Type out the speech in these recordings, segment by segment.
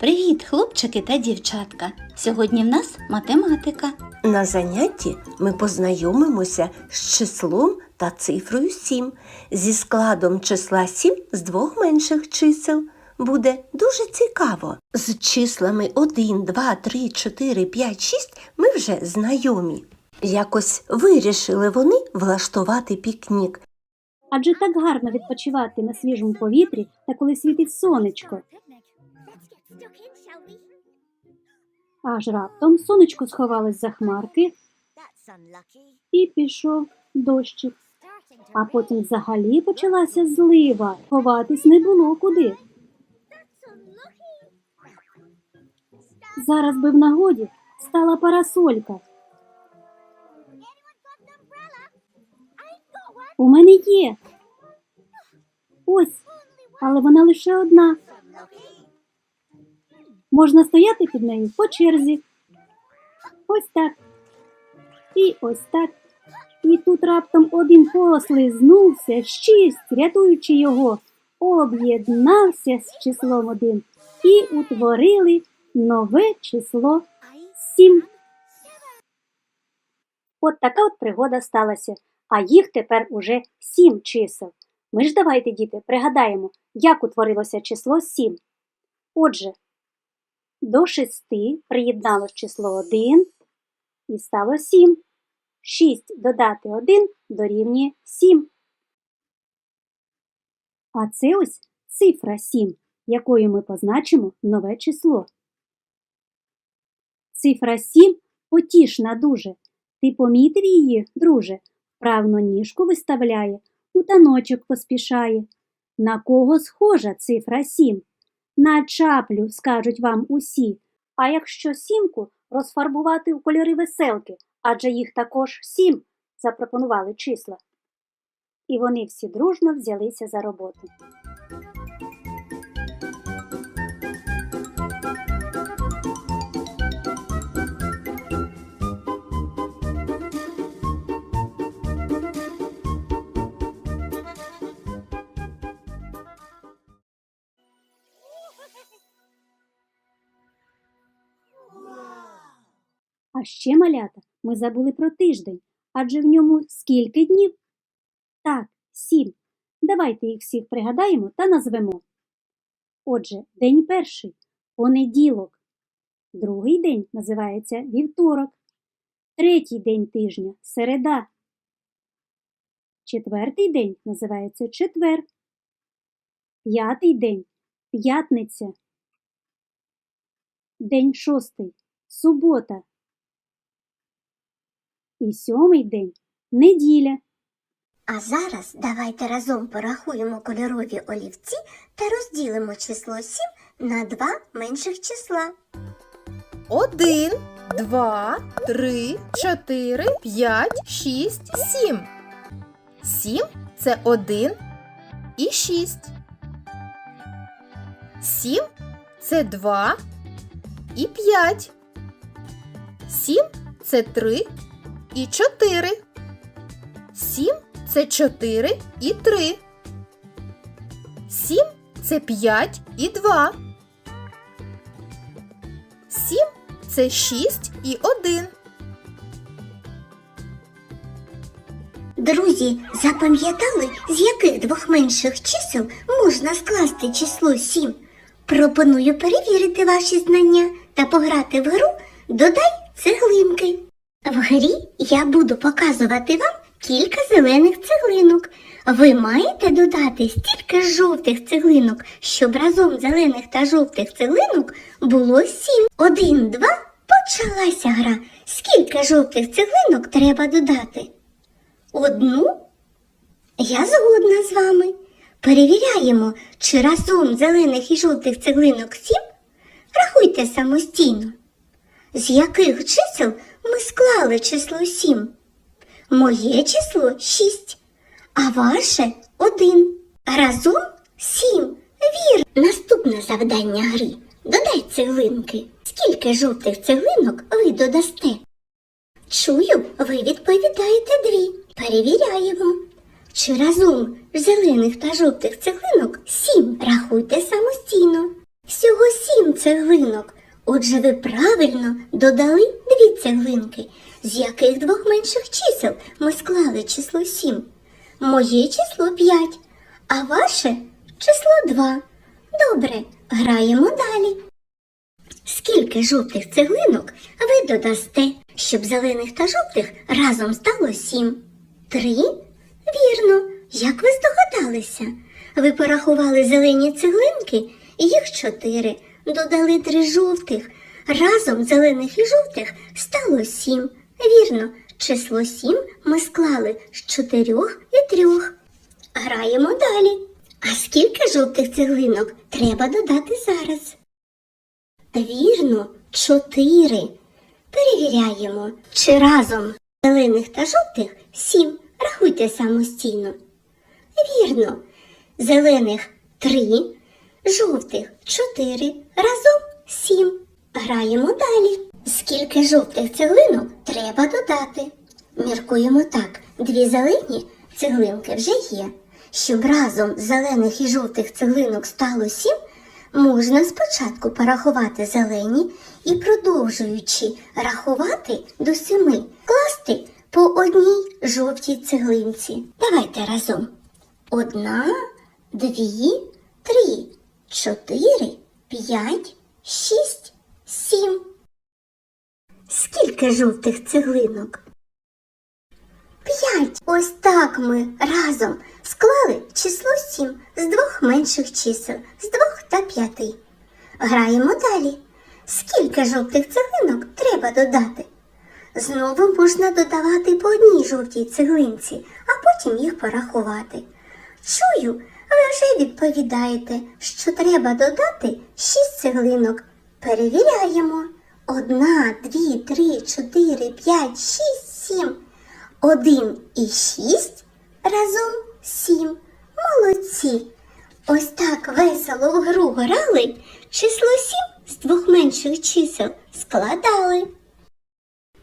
Привіт, хлопчики та дівчатка! Сьогодні в нас математика. На занятті ми познайомимося з числом та цифрою 7, зі складом числа 7 з двох менших чисел. Буде дуже цікаво. З числами 1, 2, 3, 4, 5, 6 ми вже знайомі. Якось вирішили вони влаштувати пікнік. Адже так гарно відпочивати на свіжому повітрі та коли світить сонечко. Аж раптом сонечко сховалось за хмарки і пішов дощик. А потім взагалі почалася злива. Ховатись не було куди. Зараз би в нагоді стала парасолька. У мене є. Ось, але вона лише одна. Можна стояти під нею по черзі. Ось так. І ось так. І тут раптом один послизнувся, шість, рятуючи його, об'єднався з числом один і утворили нове число сім. От така от пригода сталася, а їх тепер уже сім чисел. Ми ж давайте, діти, пригадаємо, як утворилося число сім. Отже, до шести приєдналось число 1 і стало 7. 6 додати 1 дорівнює 7. А це ось цифра 7, якою ми позначимо нове число. Цифра 7 потішна дуже. Ти помітив її, друже? Правну ніжку виставляє, у таночок поспішає. На кого схожа цифра 7? На чаплю, скажуть вам усі. А якщо сімку розфарбувати у кольори веселки, адже їх також сім, запропонували числа. І вони всі дружно взялися за роботу. А ще, малята, ми забули про тиждень, адже в ньому скільки днів? Так, сім. Давайте їх всіх пригадаємо та назвемо. Отже, день перший понеділок. Другий день називається вівторок. Третій день тижня середа. Четвертий день називається четвер. П'ятий день п'ятниця. День шостий субота. І сьомий день неділя. А зараз давайте разом порахуємо кольорові олівці та розділимо число 7 на два менших числа. Один, два, три, чотири, п'ять, шість, сім. Сім це один і шість. Сім це два і п'ять. Сім це три і чотири. Сім це чотири і три. Сім це п'ять і два. Сім це шість і один. Друзі, запам'ятали, з яких двох менших чисел можна скласти число 7? Пропоную перевірити ваші знання та пограти в гру Додай цеглинки. В грі я буду показувати вам кілька зелених цеглинок. Ви маєте додати стільки жовтих цеглинок, щоб разом зелених та жовтих цеглинок було сім. Один, два, почалася гра. Скільки жовтих цеглинок треба додати? Одну? Я згодна з вами. Перевіряємо, чи разом зелених і жовтих цеглинок сім. Рахуйте самостійно. З яких чисел ми склали число 7? Моє число 6, а ваше 1. Разом 7. Вір. Наступне завдання гри. Додай цеглинки. Скільки жовтих цеглинок ви додасте? Чую, ви відповідаєте дві. Перевіряємо. Чи разом зелених та жовтих цеглинок 7 рахуйте самостійно. Всього сім цеглинок. Отже, ви правильно додали дві цеглинки, з яких двох менших чисел ми склали число сім. Моє число п'ять, а ваше число два. Добре, граємо далі. Скільки жовтих цеглинок ви додасте, щоб зелених та жовтих разом стало сім? Три? Вірно, як ви здогадалися? Ви порахували зелені цеглинки, і їх чотири, додали три жовтих. Разом зелених і жовтих стало сім. Вірно, число сім ми склали з чотирьох і трьох. Граємо далі. А скільки жовтих цеглинок треба додати зараз? Вірно, чотири. Перевіряємо, чи разом зелених та жовтих сім. Рахуйте самостійно. Вірно, зелених три, жовтих чотири, разом сім. Граємо далі. Скільки жовтих цеглинок треба додати? Міркуємо так: дві зелені цеглинки вже є. Щоб разом зелених і жовтих цеглинок стало сім, можна спочатку порахувати зелені і, продовжуючи рахувати до семи, класти по одній жовтій цеглинці. Давайте разом. Одна, дві, три, чотири, п'ять, шість, сім. Скільки жовтих цеглинок? П'ять. Ось так ми разом склали число сім з двох менших чисел, з двох та п'яти. Граємо далі. Скільки жовтих цеглинок треба додати? Знову можна додавати по одній жовтій цеглинці, а потім їх порахувати. Чую, ви вже відповідаєте, що треба додати шість цеглинок. Перевіряємо. Одна, дві, три, чотири, п'ять, шість, сім. Один і шість разом сім. Молодці. Ось так весело в гру грали, число сім з двох менших чисел складали.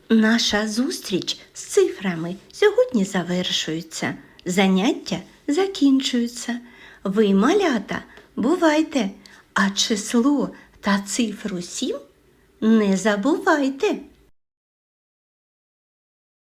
Наша зустріч з цифрами сьогодні завершується. Заняття закінчуються. Ви, малята, бувайте, а число та цифру сім не забувайте.